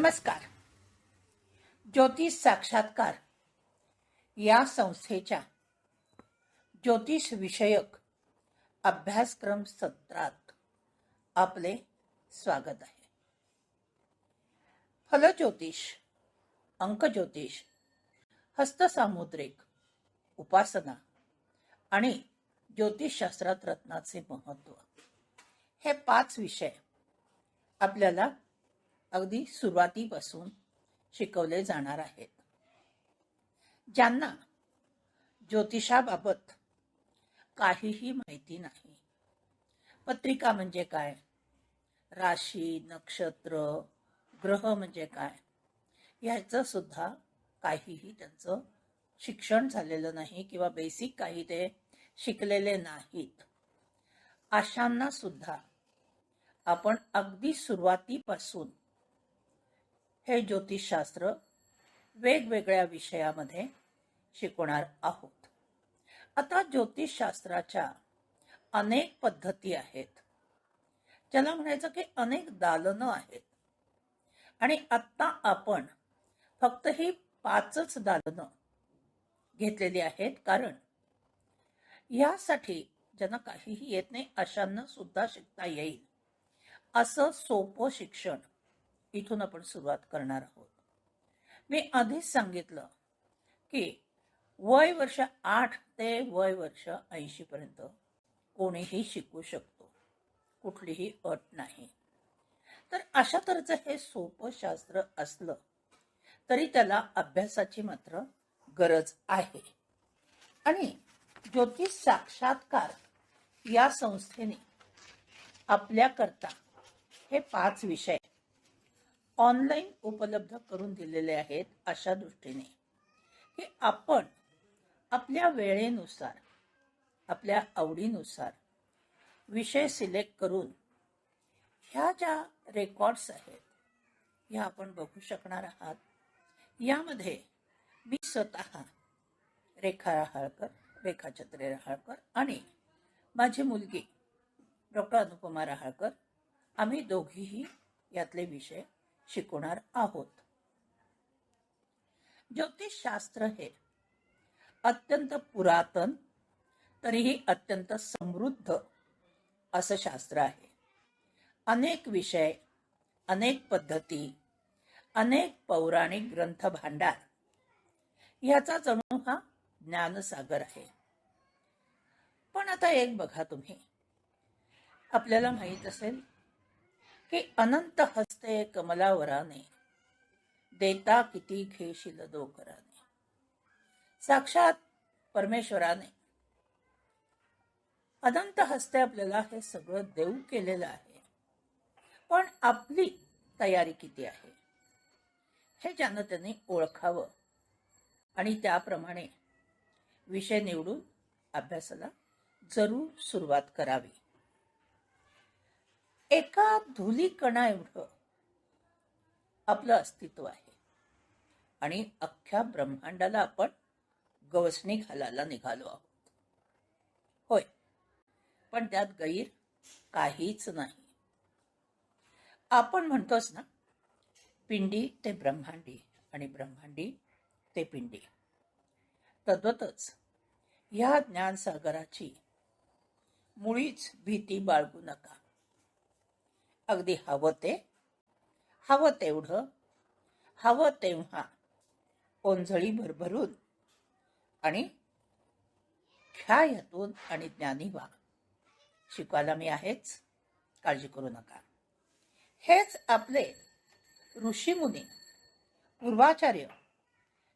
नमस्कार. ज्योतिष साक्षात्कार या संस्थेच्या ज्योतिष विषयक अभ्यासक्रम सत्रात आपले स्वागत आहे. फलज्योतिष अंकज्योतिष हस्तसामुद्रिक उपासना आणि ज्योतिषशास्त्रात रत्नाचे महत्त्व हे पाच विषय आपल्याला अगदी सुरुवातीपासून शिकवले जाणार आहेत. ज्यांना ज्योतिषाबाबत काहीही माहिती नाही. पत्रिका म्हणजे काय? राशी नक्षत्र ग्रह म्हणजे काय? ह्याचं सुद्धा काहीही त्यांचं शिक्षण झालेलं नाही किंवा बेसिक काही ते शिकलेले नाहीत. अशांना सुद्धा आपण अगदी सुरुवातीपासून हे ज्योतिषशास्त्र वेगवेगळ्या विषयामध्ये शिकवणार आहोत. आता ज्योतिषशास्त्राच्या अनेक पद्धती आहेत. ज्याला म्हणायचं की अनेक दालनं आहेत. आणि आत्ता आपण फक्त ही पाचच दालनं घेतलेली आहेत कारण यासाठी ज्यांना काहीही येत नाही अशांना सुद्धा शिकता येईल. असं सोपं शिक्षण इथून आपण सुरुवात करणार आहोत. मी आधीच सांगितलं की वय वर्ष आठ ते वय वर्ष ऐंशी पर्यंत कोणीही शिकू शकतो. कुठलीही अट नाही. तर अशा तऱ्हेचं हे सोपं शास्त्र असलं तरी त्याला अभ्यासाची मात्र गरज आहे. आणि ज्योतिष साक्षात्कार या संस्थेने आपल्याकरता हे पाच विषय ऑनलाईन उपलब्ध करून दिलेले आहेत अशा दृष्टीने. की आपण आपल्या वेळेनुसार आपल्या आवडीनुसार विषय सिलेक्ट करून ह्या ज्या रेकॉर्ड्स आहेत ह्या आपण बघू शकणार आहात. यामध्ये मी स्वतः रेखा रहाळकर रेखा छत्रे रहाळकर आणि माझी मुलगी डॉक्टर अनुपमा रहाळकर आम्ही दोघीही यातले विषय शिकवणार आहोत. ज्योतिषशास्त्र हे अत्यंत पुरातन तरीही अत्यंत समृद्ध असं शास्त्र आहे. अनेक विषय अनेक पद्धती अनेक पौराणिक ग्रंथ भांडार ह्याचा जणू हा ज्ञानसागर आहे. पण आता एक बघा तुम्ही. आपल्याला माहीत असेल की अनंत हस्ते कमलावराने देता किती घेशील दोकराने साक्षात परमेश्वराने. अनंत हस्ते आपल्याला हे सगळं देऊ केलेलं आहे. पण आपली तयारी किती आहे? हे ज्यानं त्यांनी ओळखावं. आणि त्याप्रमाणे विषय निवडून अभ्यासाला जरूर सुरुवात करावी. एका धुलीकणा एवढं आपलं अस्तित्व आहे. आणि अख्ख्या ब्रह्मांडाला आपण गवसणी घालायला निघालो आहोत. होय. पण त्यात गैर काहीच नाही. आपण म्हणतोच ना पिंडी ते ब्रह्मांडी आणि ब्रह्मांडी ते पिंडी. तद्वतच ह्या ज्ञानसागराची मुळीच भीती बाळगू नका. अगदी हवं ते. हवं तेवढं. हवं तेव्हा ओंजळी भरभरून आणि ख्यायातून आणि ज्ञानी व्हा. शिकवायला मी आहेच. काळजी करू नका. हेच आपले ऋषीमुनी पूर्वाचार्य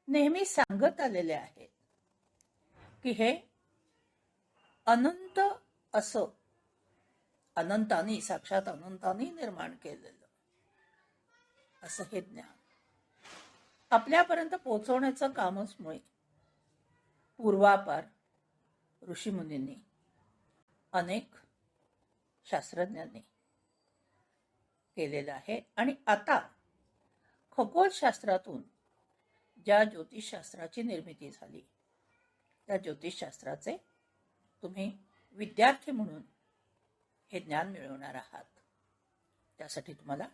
नेहमी सांगत आलेले आहेत की हे अनंत असं अनंतानी साक्षात अनंतानी निर्माण केलेलं. असं हे ज्ञान. आपल्यापर्यंत पोहोचवण्याचं कामच मुळे. पूर्वापार ऋषीमुनींनी अनेक शास्त्रज्ञांनी केलेलं आहे. आणि आता खगोलशास्त्रातून ज्या ज्योतिषशास्त्राची निर्मिती झाली त्या ज्योतिषशास्त्राचे तुम्ही विद्यार्थी म्हणून हे ज्ञान मिळवणार आहात. त्यासाठी तुम्हाला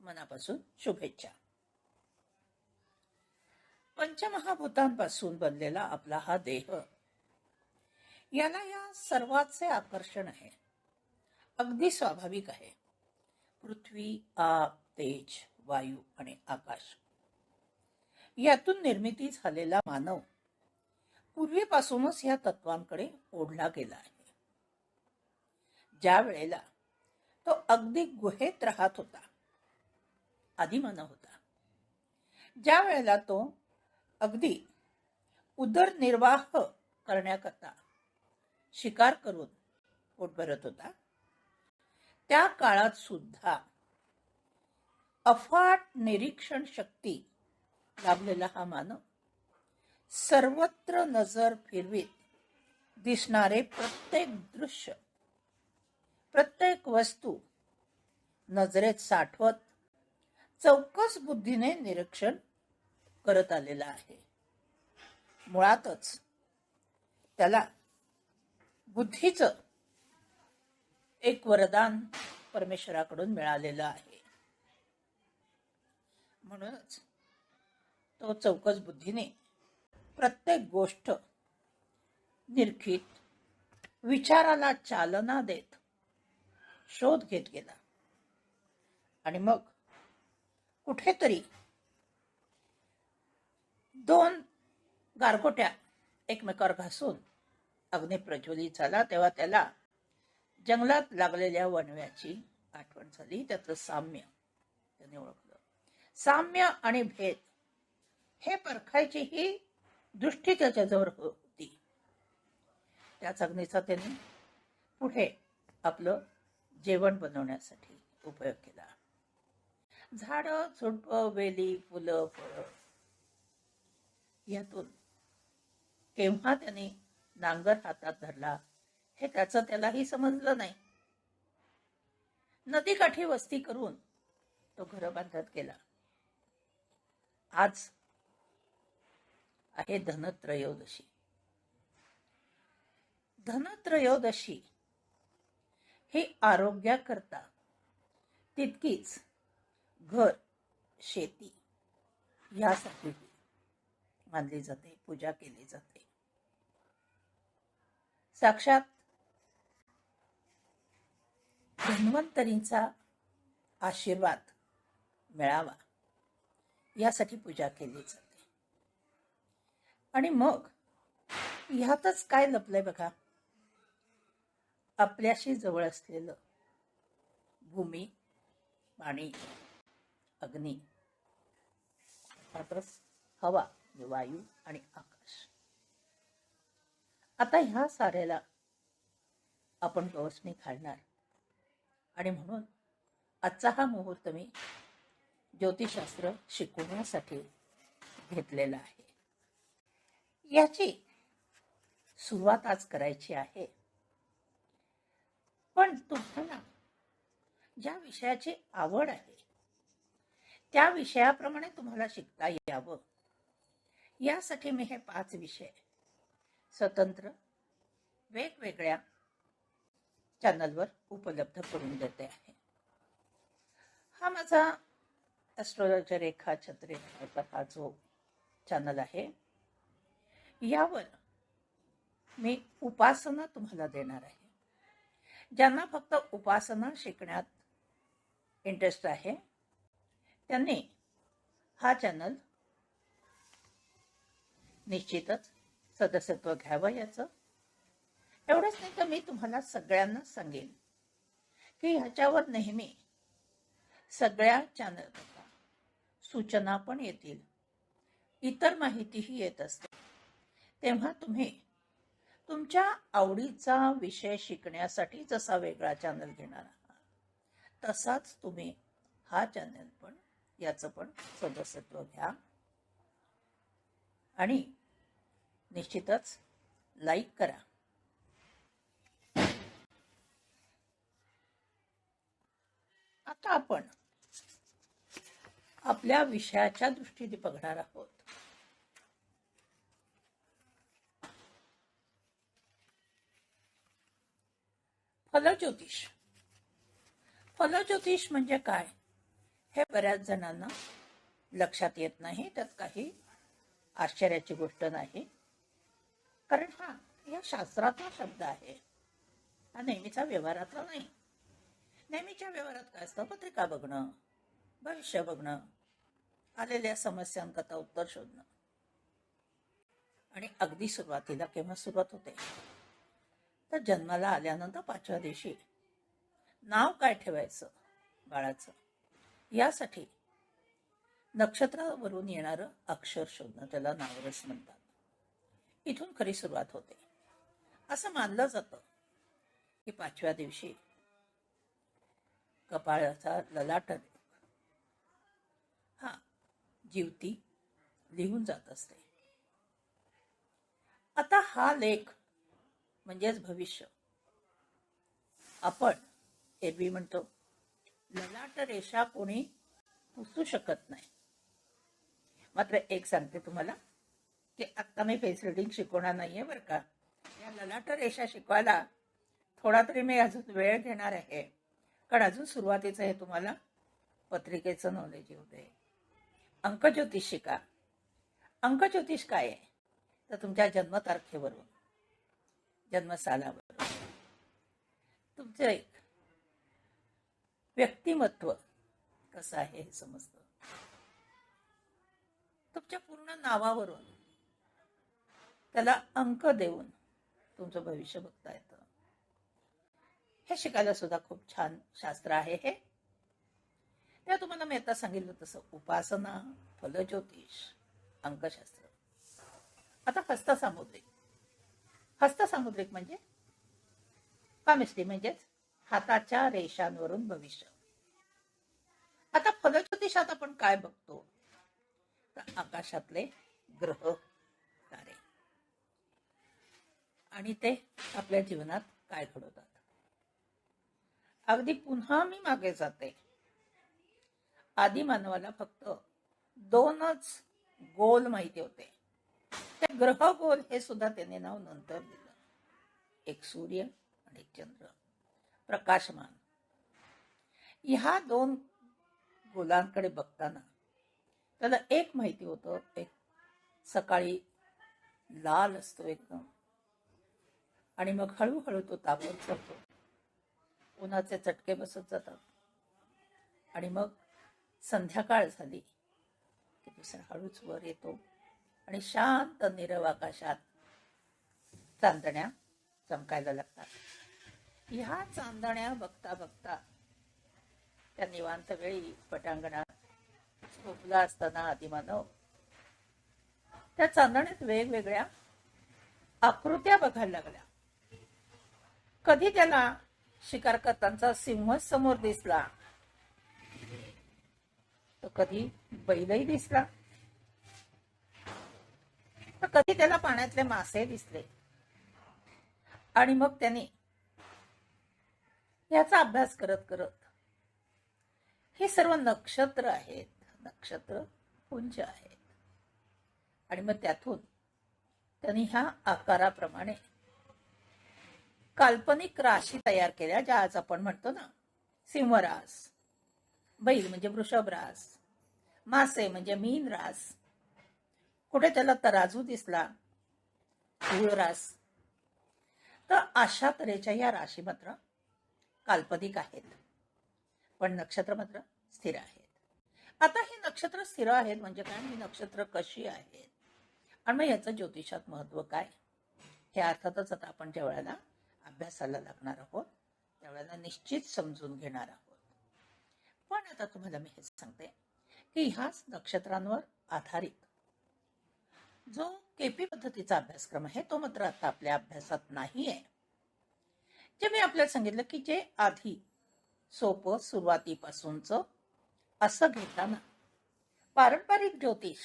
मनापासून शुभेच्छा. पंचमहाभूतांपासून बनलेला आपला हा देह याला या सर्वाचे आकर्षण आहे. अगदी स्वाभाविक आहे. पृथ्वी आप तेज वायू आणि आकाश. यातून निर्मिती झालेला मानव पूर्वीपासूनच या तत्वांकडे ओढला गेला आहे. ज्या वेळेला तो अगदी गुहेत राहत होता आदिमान होता ज्या वेळेला तो अगदी उदरनिर्वाह करण्याकरता शिकार करून पोट भरत होता त्या काळात सुद्धा अफाट निरीक्षण शक्ती लाभलेला हा मानव सर्वत्र नजर फिरवीत दिसणारे प्रत्येक दृश्य प्रत्येक वस्तू नजरेत साठवत चौकस बुद्धीने निरीक्षण करत आलेला आहे. मुळातच त्याला बुद्धीचं एक वरदान परमेश्वराकडून मिळालेलं आहे. म्हणूनच तो चौकस बुद्धीने प्रत्येक गोष्ट निरखित विचाराला चालना देत शोध घेत गेला. आणि मग कुठेतरी दोन गारगोट्या एकमेकावर घासून अग्नी प्रज्वलित झाला. तेव्हा त्याला जंगलात लागलेल्या वणव्याची आठवण झाली. त्याचं साम्य त्याने ओळखलं. साम्य आणि भेद हे परखायची ही दृष्टी त्याच्याजवळ होती. त्याच अग्नीचा त्याने पुढे आपलं जेवण बनवण्यासाठी उपयोग केला. झाड झुडप वेली फुलं फळं यातून केव्हा त्याने नांगर हातात धरला हे त्याचं त्यालाही समजलं नाही. नदीकाठी वस्ती करून तो घर बांधत गेला. आज आहे धनत्रयोदशी. धनत्रयोदशी हे आरोग्याकरता तितकीच घर शेती यासाठी मानली जाते पूजा केली जाते. साक्षात धन्वंतरींचा आशीर्वाद मिळावा यासाठी पूजा केली जाते. आणि मग ह्यातच काय लपलंय बघा? आपल्याशी जवळ असलेलं भूमी पाणी अग्नी अर्थातच हवा वायू आणि आकाश. आता ह्या साऱ्याला आपण गवसणी घालणार. आणि म्हणून आजचा हा मुहूर्त मी ज्योतिषशास्त्र शिकवण्यासाठी घेतलेला आहे. याची सुरुवात आज करायची आहे. पण तुम्हाला ज्या विषयाची आवड आहे त्या विषयाप्रमाणे तुम्हाला शिकता यावं. यासाठी मी हे पाच विषय स्वतंत्र वेगवेगळ्या चॅनलवर उपलब्ध करून देते आहे. हा माझा ॲस्ट्रोलॉजर रेखा छत्रे हा जो चॅनल आहे यावर मी उपासना तुम्हाला देणार आहे. ज्यांना फक्त उपासना शिकण्यात इंटरेस्ट आहे त्यांनी हा चॅनल निश्चितच सदस्यत्व घ्यावं याचं. एवढंच नाही तर मी तुम्हाला सगळ्यांना सांगेन की ह्याच्यावर नेहमी सगळ्या चॅनल सूचना पण येतील. इतर माहितीही येत असते. तेव्हा तुम्ही तुमच्या आवडीचा विषय शिकण्यासाठी जसा वेगळा चॅनल घेणार आहात तसाच तुम्ही हा चॅनल पण याचं पण सदस्यत्व घ्या. आणि निश्चितच लाईक करा. आता आपण आपल्या विषयाच्या दृष्टीने बघणार आहोत. फलज्योतिष. फलज्योतिष म्हणजे काय? हे बऱ्याच जणांना लक्षात येत नाही त्यात काही आश्चर्याची गोष्ट नाही. कारण हा या शास्त्रातला शब्द आहे. हा नेहमीचा व्यवहारातला नाही. नेहमीच्या व्यवहारात काय असतं? पत्रिका बघणं भविष्य बघणं आलेल्या समस्यांकरता उत्तर शोधणं. आणि अगदी सुरुवातीला केव्हा सुरुवात होते? तर जन्माला आल्यानंतर पाचव्या दिवशी. नाव काय ठेवायचं? बाळाचं. यासाठी नक्षत्रावरून येणारं अक्षर शोधणं त्याला नावरस म्हणतात. इथून खरी सुरुवात होते. असं मानलं जातं की पाचव्या दिवशी कपाळाचा ललाट हा जीवती लिहून जात असते. आता हा लेख म्हणजेच भविष्य. आपण एरवी म्हणतो ललाट रेषा कोणी पुसू शकत नाही. मात्र एक सांगते तुम्हाला की आत्ता मी फेस रिडिंग शिकवणार नाहीये बरं का. या ललाट रेषा शिकवायला थोडा तरी मी अजून वेळ घेणार आहे. कारण अजून सुरुवातीचं हे तुम्हाला पत्रिकेचं नॉलेज येऊ दे. अंकज्योतिष शिका. अंकज्योतिष काय आहे? तर तुमच्या जन्मतारखेवरून. जन्मस्थानावर. तुमचं एक व्यक्तिमत्व कसं आहे हे समजतं? तुमच्या पूर्ण नावावरून त्याला अंक देऊन तुमचं भविष्य बघता येतं. हे शिकायला सुद्धा खूप छान शास्त्र आहे हे. त्या तुम्हाला मी आता सांगितलं तसं उपासना फलज्योतिष अंकशास्त्र. आता हस्तसामुद्रिक हस्तसामुद्रिक म्हणजे पामिस्ट्री म्हणजेच हाताच्या रेषांवरून भविष्य. आता फलज्योतिषात आपण काय बघतो? तर आकाशातले ग्रह तारे. आणि ते आपल्या जीवनात काय घडवतात? अगदी पुन्हा मी मागे जाते. आदी मानवाला फक्त दोनच गोल माहिती होते. ते ग्रह गोल हे सुद्धा त्याने नाव नंतर दिलं. एक सूर्य आणि एक चंद्र. प्रकाशमान. ह्या दोन गोलांकडे बघताना त्याला एक माहिती होतं. एक सकाळी लाल असतो एकदम. आणि मग हळूहळू तो तापत जातो उन्हाचे चटके बसत जातात. आणि मग संध्याकाळ झाली की दुसरा हळूच वर येतो. आणि शांत निरव आकाशात चांदण्या चमकायला लागतात. ह्या चांदण्या बघता बघता त्या निवांत वेळी पटांगणात झोपला असताना आदिमानव त्या चांदण्यात वेगवेगळ्या आकृत्या बघायला लागल्या. कधी त्याला शिकार करतांचा सिंह समोर दिसला तर कधी बैलही दिसला. तर कधी त्याला पाण्यातले मासे दिसले. आणि मग त्याने याचा अभ्यास करत करत हे सर्व नक्षत्र आहेत. नक्षत्र पुंज आहेत. आणि मग त्यातून त्यांनी ह्या आकाराप्रमाणे काल्पनिक राशी तयार केल्या ज्या आज आपण म्हणतो ना सिंहरास बैल म्हणजे वृषभ रास मासे म्हणजे मीन रास कुठे त्याला तराजू दिसला? रास तर अशा तऱ्हेच्या या राशी मात्र काल्पनिक आहेत. पण नक्षत्र मात्र स्थिर आहेत. आता ही नक्षत्र स्थिर आहेत म्हणजे काय? ही नक्षत्र कशी आहेत? आणि मग याचं ज्योतिषात महत्त्व काय? हे अर्थातच आता आपण ज्या वेळेला अभ्यासाला लागणार आहोत त्यावेळेला निश्चित समजून घेणार आहोत. पण आता तुम्हाला मी हेच सांगते की ह्याच नक्षत्रांवर आधारित जो केपी पद्धतीचा अभ्यासक्रम आहे तो मात्र आता आपल्या अभ्यासात नाही आहे. जे मी आपल्याला सांगितलं की जे आधी सोपं सुरुवातीपासूनच असं घेताना पारंपरिक ज्योतिष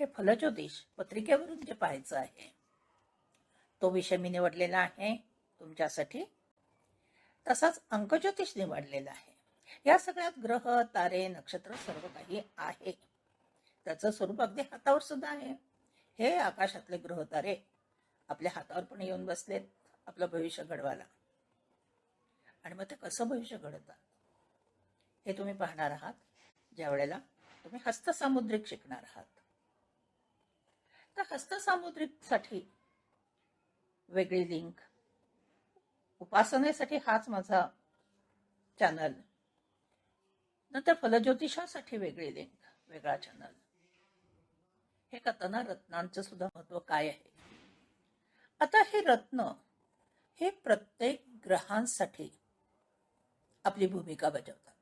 हे फलज्योतिष पत्रिकेवरून जे पाहायचं आहे तो विषय मी निवडलेला आहे तुमच्यासाठी तसाच अंकज्योतिष निवडलेला आहे. या सगळ्यात ग्रह तारे नक्षत्र सर्व काही आहे. त्याचं स्वरूप अगदी हातावर सुद्धा आहे. हे आकाशातले ग्रह तारे आपल्या हातावर पण येऊन बसलेत आपलं भविष्य घडवायला. आणि मग ते कसं भविष्य घडतात हे तुम्ही पाहणार आहात ज्या वेळेला तुम्ही हस्तसामुद्रिक शिकणार आहात. तर हस्तसामुद्रिकसाठी वेगळी लिंक. उपासनेसाठी हाच माझा चॅनल नंतर फलज्योतिषासाठी वेगळी लिंक वेगळा चॅनल हे करताना रत्नांचं सुद्धा महत्त्व काय आहे? आता हे रत्न हे प्रत्येक ग्रहांसाठी आपली भूमिका बजावतात.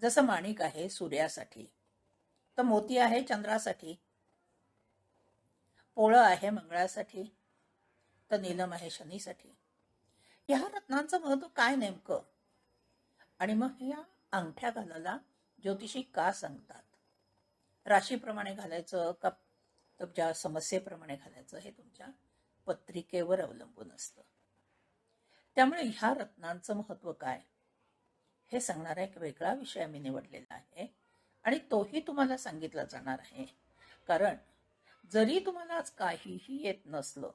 जसं माणिक आहे सूर्यासाठी तर मोती आहे चंद्रासाठी पोळं आहे मंगळासाठी तर नीलम आहे शनीसाठी. ह्या रत्नांचं महत्त्व काय नेमकं? आणि मग ह्या अंगठ्या घालायला ज्योतिषी का सांगतात? राशीप्रमाणे घालायचं का तुमच्या समस्येप्रमाणे घालायचं हे तुमच्या पत्रिकेवर अवलंबून असतं. त्यामुळे ह्या रत्नांचं महत्त्व काय? हे सांगणारा एक वेगळा विषय मी निवडलेला आहे आणि तोही तुम्हाला सांगितला जाणार आहे. कारण जरी तुम्हाला आज काहीही येत नसलं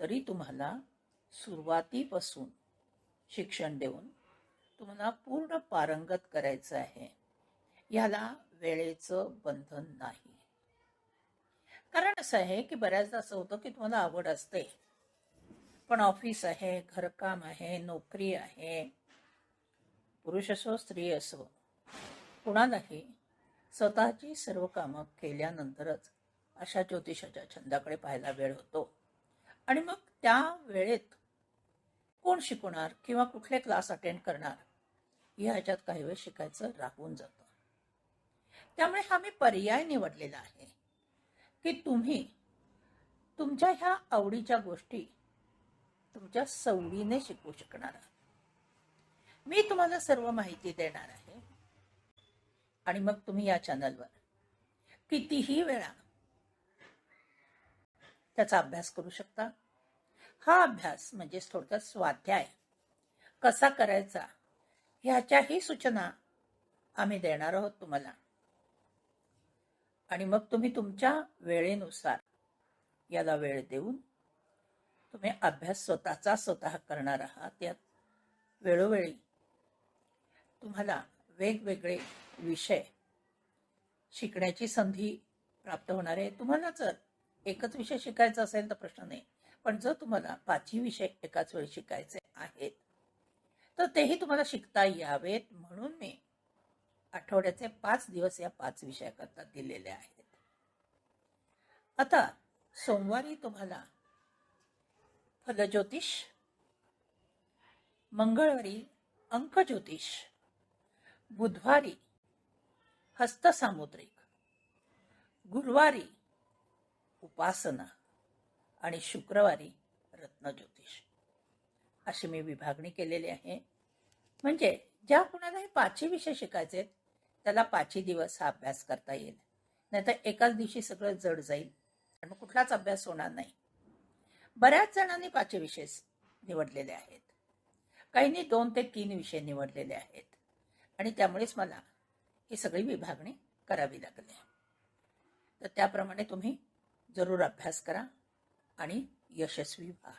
तरी तुम्हाला सुरुवातीपासून शिक्षण देऊन तुम्हाला पूर्ण पारंगत करायचं आहे. ह्याला वेळेचं बंधन नाही. कारण असं आहे की बऱ्याचदा असं होतं की तुम्हाला आवड असते. पण ऑफिस आहे घरकाम आहे नोकरी आहे. पुरुष असो स्त्री असो. कुणालाही स्वतःची सर्व कामं केल्यानंतरच अशा ज्योतिषाच्या छंदाकडे पाहायला वेळ होतो. आणि मग त्या वेळेत कोण शिकवणार किंवा कुठले क्लास अटेंड करणार या ह्याच्यात काही वेळ शिकायचं राहून जातं. त्यामुळे हा मी पर्याय निवडलेला आहे. की तुम्ही तुमच्या ह्या आवडीच्या गोष्टी तुमच्या सवडीने शिकू शकणार आहात. मी तुम्हाला सर्व माहिती देणार आहे. आणि मग तुम्ही या चॅनलवर कितीही वेळा त्याचा अभ्यास करू शकता. हा अभ्यास म्हणजे थोडक्यात स्वाध्याय कसा करायचा ह्याच्याही सूचना आम्ही देणार आहोत तुम्हाला. आणि मग तुम्ही तुमच्या वेळेनुसार याला वेळ देऊन तुम्ही अभ्यास स्वतःचा स्वतः करणार आहात. यात वेळोवेळी तुम्हाला वेगवेगळे विषय शिकण्याची संधी प्राप्त होणार आहे. तुम्हाला जर एकच विषय शिकायचा असेल तर प्रश्न नाही. पण जर तुम्हाला पाचही विषय एकाच वेळी शिकायचे आहेत तर तेही तुम्हाला शिकता यावेत. म्हणून मी आठवड्याचे पाच दिवस या पाच विषयाकरता दिलेले आहेत. आता सोमवारी तुम्हाला फलज्योतिष मंगळवारी अंकज्योतिष बुधवारी हस्तसामुद्रिक गुरुवारी उपासना आणि शुक्रवारी रत्नज्योतिष. अशी मी विभागणी केलेली आहे. म्हणजे ज्या कुणालाही पाचही विषय शिकायचे आहेत, त्याला पाचही दिवस हा अभ्यास करता येईल. नाहीतर एकाच दिवशी सगळं जड जाईल. आणि कुठलाच अभ्यास होणार नाही. बऱ्याच जणांनी पाचही विषय निवडलेले आहेत. काहींनी दोन ते तीन विषय निवडलेले आहेत. आणि त्यामुळेच मला ही सगळी विभागणी करावी लागली. तर त्याप्रमाणे तुम्ही जरूर अभ्यास करा आणि यशस्वी व्हा.